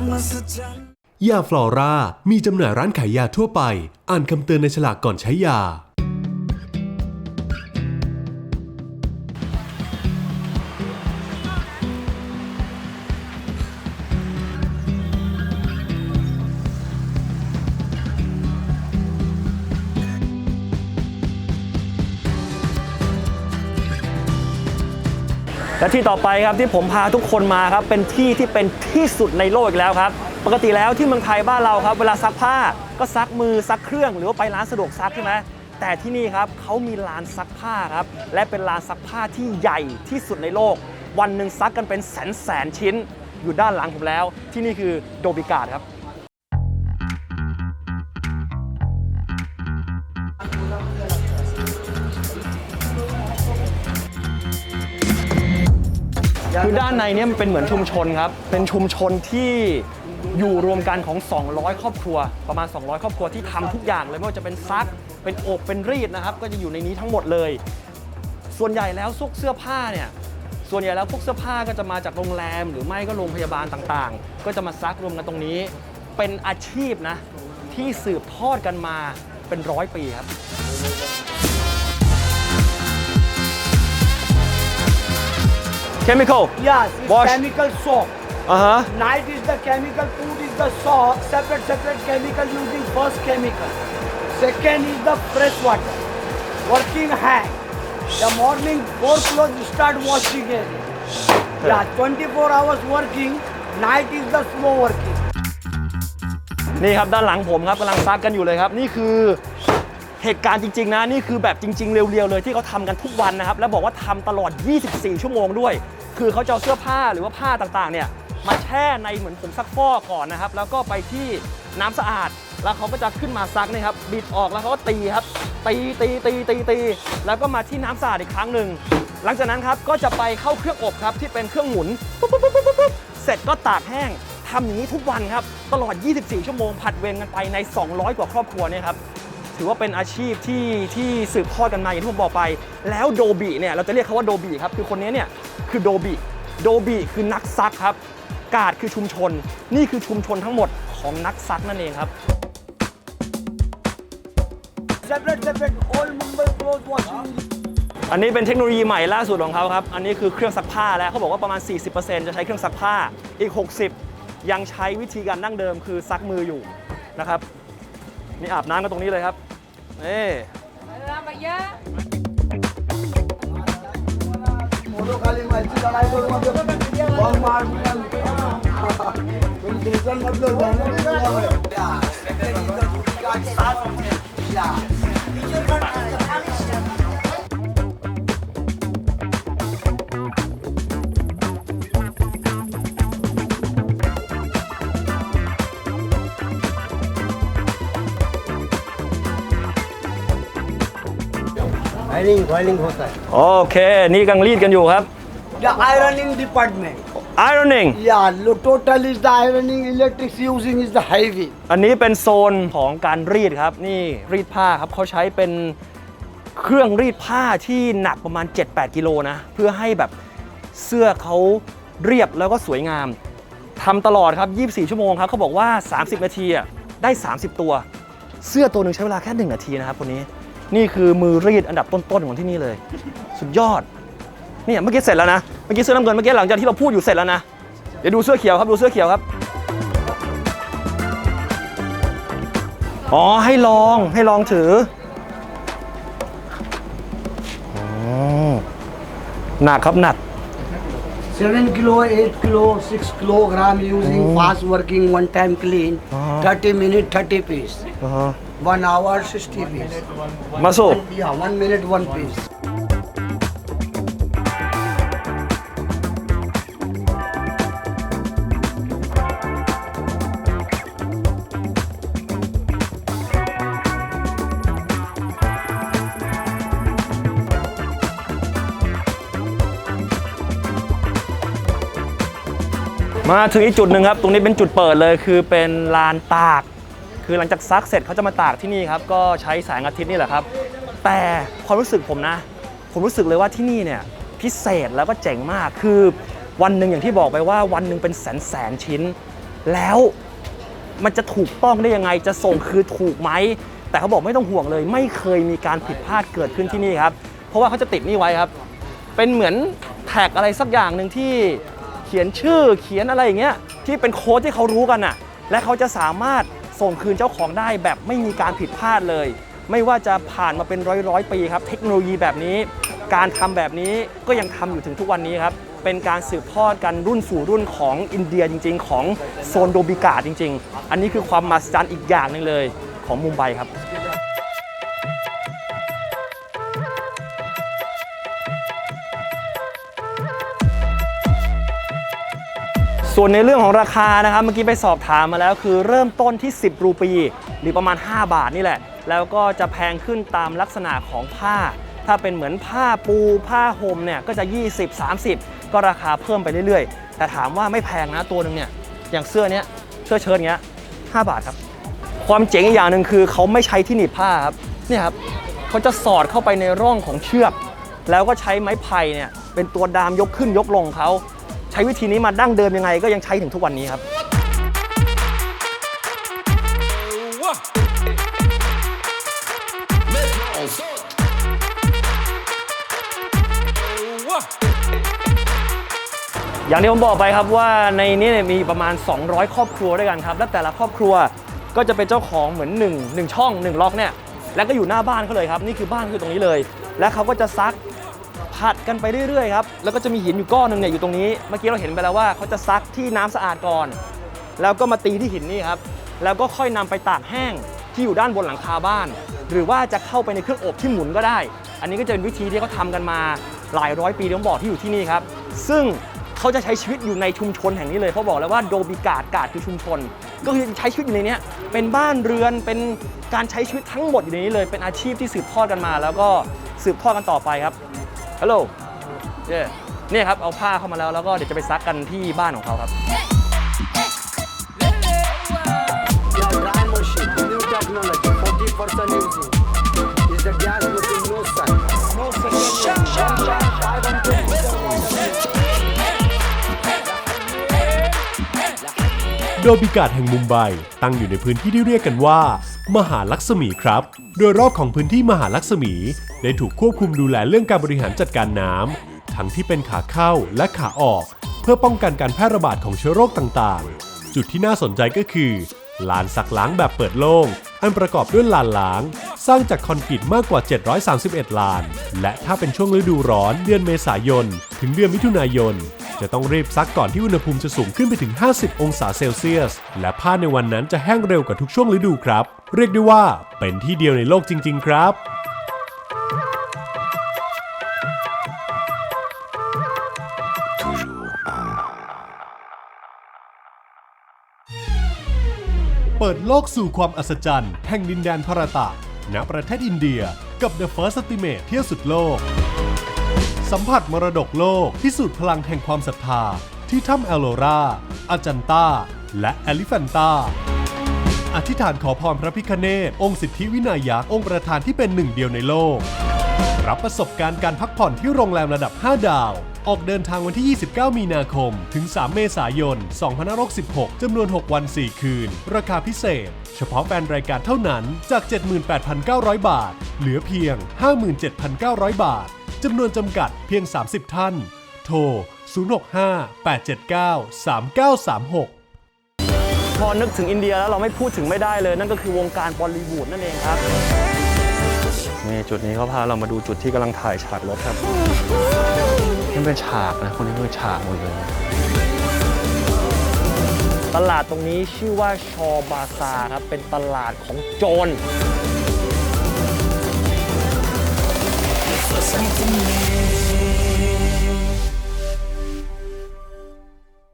ความมหัศจรรย์ ยาฟลอรามีจำหน่ายร้านขายยาทั่วไป อ่านคำเตือนในฉลากก่อนใช้ยา และที่ต่อไปครับที่ผมพาทุกคนมาครับเป็นที่ที่เป็นที่สุดในโลกอีกแล้วครับ ปกติแล้วที่เมืองไทยบ้านเราครับ เวลาซักผ้าก็ซักมือซักเครื่องหรือว่าไปร้านสะดวกซักใช่ไหมแต่ที่นี่ครับเขามีร้านซักผ้าครับและเป็นร้านซักผ้าที่ใหญ่ที่สุดในโลก วันหนึ่งซักกันเป็นแสนแสนชิ้น อยู่ด้านหลังผมแล้ว ที่นี่คือโดบิการ์ดครับ คือด้านในเนี่ยมันเป็นเหมือนชุมชนครับ เป็นชุมชนที่อยู่รวมกันของ 200 ครอบครัว ประมาณ 200 ครอบครัวที่ทำทุกอย่างเลยไม่ว่าจะเป็นซัก เป็นอบเป็นรีดนะครับ ก็จะอยู่ในนี้ทั้งหมดเลย ส่วนใหญ่แล้วซุกเสื้อผ้าเนี่ยส่วนใหญ่แล้วพวกเสื้อผ้าก็จะมาจากโรงแรม หรือไม่ก็โรงพยาบาลต่างๆ ก็จะมาซักรวมกันตรงนี้ เป็นอาชีพนะที่สืบทอดกันมาเป็นร้อยปีครับ chemical Yes, it's Wash. chemical soap. อ่าฮะ Night is the chemical, food is the soap. Separate, separate chemical using first chemical. Second is the fresh water. Working hand. The morning four clothes you start washing it. Yeah, 24 hours working. Night is the slow working. นี่ครับ ด้านหลังผมครับกำลังซักกันอยู่เลยครับ นี่คือ เหตุการณ์จริงๆนะนี่คือแบบจริง ๆ เรียวๆเลยที่เขาทำกันทุกวันนะครับ แล้วบอกว่าทำตลอด 24 ชั่วโมงด้วย คือเขาจะเอาเสื้อผ้าหรือว่าผ้าต่างๆเนี่ยมาแช่ในเหมือนผงซักฟอกก่อนนะครับ แล้วก็ไปที่น้ำสะอาด แล้วเขาก็จะขึ้นมาซักนี่ครับบิดออกแล้วเขาก็ตีครับ ตีตีตีตีตีแล้วก็มาที่น้ำสะอาดอีกครั้งหนึ่งหลังจากนั้นครับก็จะไปเข้าเครื่องอบครับที่เป็นเครื่องหมุนปุ๊บปุ๊บปุ๊บปุ๊บปุ๊บเสร็จก็ตากแห้งทำอย่างนี้ทุกวันครับตลอด 24 ชั่วโมงผัดเวรกันไปใน 200 กว่าครอบครัวเนี่ยครับ ถือว่าเป็นอาชีพที่ที่สืบทอดกันมาอย่างที่ผมบอกไป แล้วโดบีเนี่ยเราจะเรียกเขาว่าโดบีครับคือคนนี้เนี่ยคือโดบีโดบีคือนักซักครับ กาดคือชุมชน นี่คือชุมชนทั้งหมดของนักซักนั่นเองครับ Close อันนี้เป็นเทคโนโลยีใหม่ล่าสุดของเขาครับ อันนี้คือเครื่องซักผ้าแล้วเขาบอกว่าประมาณ 40%จะใช้เครื่องซักผ้าอีก 60 ยังใช้วิธีการดั้งเดิมคือซักมืออยู่นะครับ นี่อาบน้ำกันตรงนี้เลยครับนี่ Ironing, ironing होता है. โอเค นี่กำลังรีดกันอยู่ครับ Yeah, ironing department. ironing Yeah, lo- total is the ironing. Electric using is the heavy. อันนี้เป็นโซนของการรีดครับ นี่รีดผ้าครับเขาใช้เป็นเครื่องรีดผ้าที่หนักประมาณ 7-8 กิโลนะ เพื่อให้แบบเสื้อเขาเรียบแล้วก็สวยงามทำตลอดครับ 24 ชั่วโมงครับเขาบอกว่า 30 นาทีอะได้ 30 ตัว เสื้อตัวหนึ่งใช้เวลาแค่ 1 นาทีนะครับคนนี้ นี่คือมือรีดอันดับต้นๆของที่นี่เลย สุดยอดเนี่ยเมื่อกี้เสร็จแล้วนะ เมื่อกี้เสื้อน้ำเงินเมื่อกี้หลังจากที่เราพูดอยู่เสร็จแล้วนะ เดี๋ยวดูเสื้อเขียวครับดูเสื้อเขียวครับ อ๋อให้ลองให้ลองถืออ๋อหนักครับหนัก 7 kilo, 8 kilo, 6 kilogram using fast working one time clean. 30 minute, 30 piece. อ่าฮะ One hour, 60 piece. มาสู Yeah, one minute, one piece. มาถึงอีกจุดหนึ่งครับ ตรงนี้เป็นจุดเปิดเลยคือเป็นลานตาก คือหลังจากซักเสร็จเขาจะมาตากที่นี่ครับก็ใช้แสงอาทิตย์นี่แหละครับ แต่ความรู้สึกผมนะ ผมรู้สึกเลยว่าที่นี่เนี่ยพิเศษแล้วก็เจ๋งมากคือวันหนึ่งอย่างที่บอกไปว่าวันหนึ่งเป็นแสนแสนชิ้น แล้วมันจะถูกต้องได้ยังไงจะส่งคือถูกไหมแต่เขาบอกไม่ต้องห่วงเลย ไม่เคยมีการผิดพลาดเกิดขึ้นที่นี่ครับ เพราะว่าเขาจะติดนี่ไว้ครับ เป็นเหมือนแท็กอะไรสักอย่างหนึ่งที่เขียนชื่อเขียนอะไรอย่างเงี้ยที่เป็นโค้ดที่เขารู้กันน่ะและเขาจะสามารถ ส่งคืนเจ้าของได้แบบไม่มีการผิดพลาดเลย ไม่ว่าจะผ่านมาเป็นร้อยร้อยปีครับ เทคโนโลยีแบบนี้ การทำแบบนี้ก็ยังทำอยู่ถึงทุกวันนี้ครับ เป็นการสืบทอดกันรุ่นสู่รุ่นของอินเดียจริง ๆ ของโซนโดบิกาจริง ๆ อันนี้คือความมหัศจรรย์อีกอย่างหนึ่งเลยของมุมไบครับ ส่วนในเรื่องของราคานะครับเมื่อกี้ไปสอบถามมาแล้วคือเริ่มต้นที่ 10 รูปี หรือประมาณ 5 บาทนี่แหละ แล้วก็จะแพงขึ้นตามลักษณะของผ้า ถ้าเป็นเหมือนผ้าปูผ้าห่มเนี่ยก็จะ 20 30 ก็ราคาเพิ่มไปเรื่อยๆ แต่ถามว่าไม่แพงนะตัวหนึ่งเนี่ยอย่างเสื้อเนี้ยเสื้อเชิ้ตเงี้ย5บาทครับ ความเจ๋งอีกอย่างหนึ่งคือเขาไม่ใช้ที่หนีบผ้าครับเนี่ยครับเขาจะสอดเข้าไปในร่องของเชือก แล้วก็ใช้ไม้ไผ่เนี่ยเป็นตัวดามยกขึ้นยกลงเขา ใช้วิธีนี้มาดั้งเดิมยังไง ก็ยังใช้ถึงทุกวันนี้ครับอย่างที่ผมบอกไปครับว่าในนี้มีประมาณ 200 ครอบครัวด้วยกันครับ และแต่ละครอบครัวก็จะเป็นเจ้าของเหมือน1 1ช่อง 1 ล็อกเนี่ย แล้วก็อยู่หน้าบ้านเขาเลยครับ นี่คือบ้านคือตรงนี้เลย และเขาก็จะซัก ผัดกันไปเรื่อยๆครับแล้วก็จะมีหินอยู่ก้อนหนึงเนี่ยอยู่ตรงนี้เมื่อกี้เราเห็นไปแล้วว่าเขาจะซักที่น้ำสะอาดก่อน แล้วก็มาตีที่หินนี่ครับแล้วก็ค่อยนำไปตากแห้งที่อยู่ด้านบนหลังคาบ้าน หรือว่าจะเข้าไปในเครื่องอบที่หมุนก็ได้ อันนี้ก็จะเป็นวิธีที่เขาทำกันมาหลายร้อยปีที่ผมบอกที่อยู่ที่นี่ครับซึ่งเขาจะใช้ชีวิตอยู่ในชุมชนแห่งนี้เลยเพราะบอกแล้วว่าโดบิกาดกาดคือชุมชน ก็คือใช้ชีวิตอยู่ในนี้เป็นบ้านเรือนเป็นการใช้ชีวิตทั้งหมดอยู่ในนี้เลยเป็นอาชีพที่สืบทอดกันมา แล้วก็สืบทอดกันต่อไปครับ ฮัลโหลเย่เนี่ยครับเอาผ้าเข้ามาแล้วแล้วก็เดี๋ยวจะไปซักกันที่บ้านของเขาครับ โดบิกาดแห่งมุมไบตั้งอยู่ในพื้นที่ที่เรียกกันว่า มหาลักษมีครับ โดยรอบของพื้นที่มหาลักษมี ได้ถูกควบคุมดูแลเรื่องการบริหารจัดการน้ำทั้งที่เป็นขาเข้าและขาออก เพื่อป้องกันการแพร่ระบาดของเชื้อโรคต่างๆ จุดที่น่าสนใจก็คือลานสักล้างแบบเปิดโล่ง อันประกอบด้วยลานล้าง สร้างจากคอนกรีตมากกว่า 731 ลาน และถ้าเป็นช่วงฤดูร้อนเดือนเมษายน ถึงเดือนมิถุนายน จะต้องรีบซักก่อนที่อุณหภูมิจะสูงขึ้นไปถึง 50 องศาเซลเซียส และผ้าในวันนั้นจะแห้งเร็วกว่าทุกช่วงฤดูครับ เรียกได้ว่าเป็นที่เดียวในโลกจริง ๆ ครับเปิดโลกสู่ความอัศจรรย์ แห่งดินแดนพารตะณประเทศอินเดีย กับ The First Estimate เที่ยวสุดโลก สัมผัสมรดกโลกพิสูจน์พลังแห่งความศรัทธา ที่ถ้ำแอลโลราอาจันตาและแอลิแฟนตาอธิษฐานขอพรพระพิคเนศองค์สิทธิวินายักษ์องค์ประธานที่เป็นหนึ่งเดียวในโลก รับประสบการณ์การพักผ่อนที่โรงแรมระดับ 5 ดาว ออกเดินทางวันที่ 29 มีนาคม ถึง 3 เมษายน 2566 จำนวน 6 วัน 4 คืน ราคาพิเศษ เฉพาะแฟนรายการเท่านั้นจาก 78,900 บาท เหลือเพียง 57,900 บาท จำนวนจำกัดเพียง 30 ท่าน โทร 065-879-3936พอนึกถึงอินเดียแล้วเราไม่พูดถึงไม่ได้เลย นั่นก็คือวงการบอลลีวูดนั่นเองครับนี่จุดนี้เขาพาเรามาดูจุดที่กำลังถ่ายฉากรถครับนี่เป็นฉากนะคนนี้คือฉากหมดเลย ตลาดตรงนี้ชื่อว่าชอบาซาครับเป็นตลาดของโจร something new.